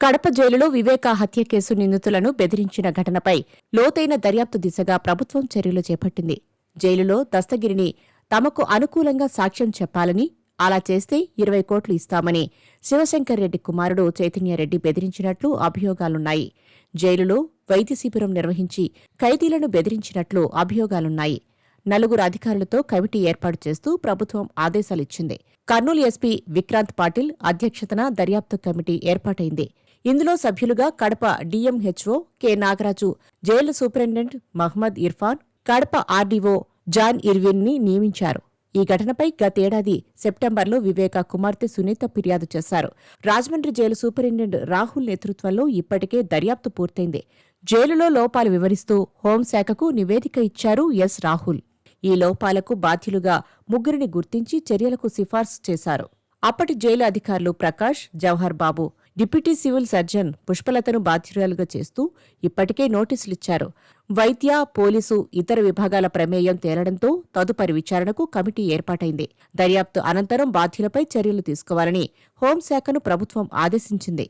కడప జైలులో వివేకా హత్య కేసు నిందితులను బెదిరించిన ఘటనపై లోతైన దర్యాప్తు దిశగా ప్రభుత్వం చర్యలు చేపట్టింది. జైలులో దస్తగిరిని తమకు అనుకూలంగా సాక్ష్యం చెప్పాలని అలా చేస్తే ఇరవై కోట్లు ఇస్తామని శివశంకర్ రెడ్డి కుమారుడు చైతన్యరెడ్డి బెదిరించినట్లు అభియోగాలున్నాయి. జైలులో వైద్య శిబిరం నిర్వహించి ఖైదీలను బెదిరించినట్లు అభియోగాలున్నాయి. నలుగురు అధికారులతో కమిటీ ఏర్పాటు చేస్తూ ప్రభుత్వం ఆదేశాలిచ్చింది. కర్నూలు ఎస్పీ విక్రాంత్ పాటిల్ అధ్యక్షతన దర్యాప్తు కమిటీ ఏర్పాటైంది. ఇందులో సభ్యులుగా Kadapa DMHO K. Nagaraju jail superintendent Mohammed Irfan Kadapa RDO John ఇర్విన్ని నియమించారు. ఈ ఘటనపై గతేడాది సెప్టెంబర్లో వివేక కుమార్తె సునీత ఫిర్యాదు చేశారు. రాజమండ్రి జైలు సూపరింటెండెంట్ రాహుల్ నేతృత్వంలో ఇప్పటికే దర్యాప్తు పూర్తయింది. జైలులో లోపాలు వివరిస్తూ హోంశాఖకు నివేదిక ఇచ్చారు ఎస్. రాహుల్. ఈ లోపాలకు బాధ్యులుగా ముగ్గురిని గుర్తించి చర్యలకు సిఫార్సు చేశారు. అప్పటి జైలు అధికారులు Prakash Jawahar Babu deputy civil surgeon పుష్పలతను బాధ్యురాలుగా చేస్తూ ఇప్పటికే నోటీసులిచ్చారు. వైద్య పోలీసు ఇతర విభాగాల ప్రమేయం తేలడంతో తదుపరి విచారణకు కమిటీ ఏర్పాటైంది. దర్యాప్తు అనంతరం బాధ్యులపై చర్యలు తీసుకోవాలని హోంశాఖను ప్రభుత్వం ఆదేశించింది.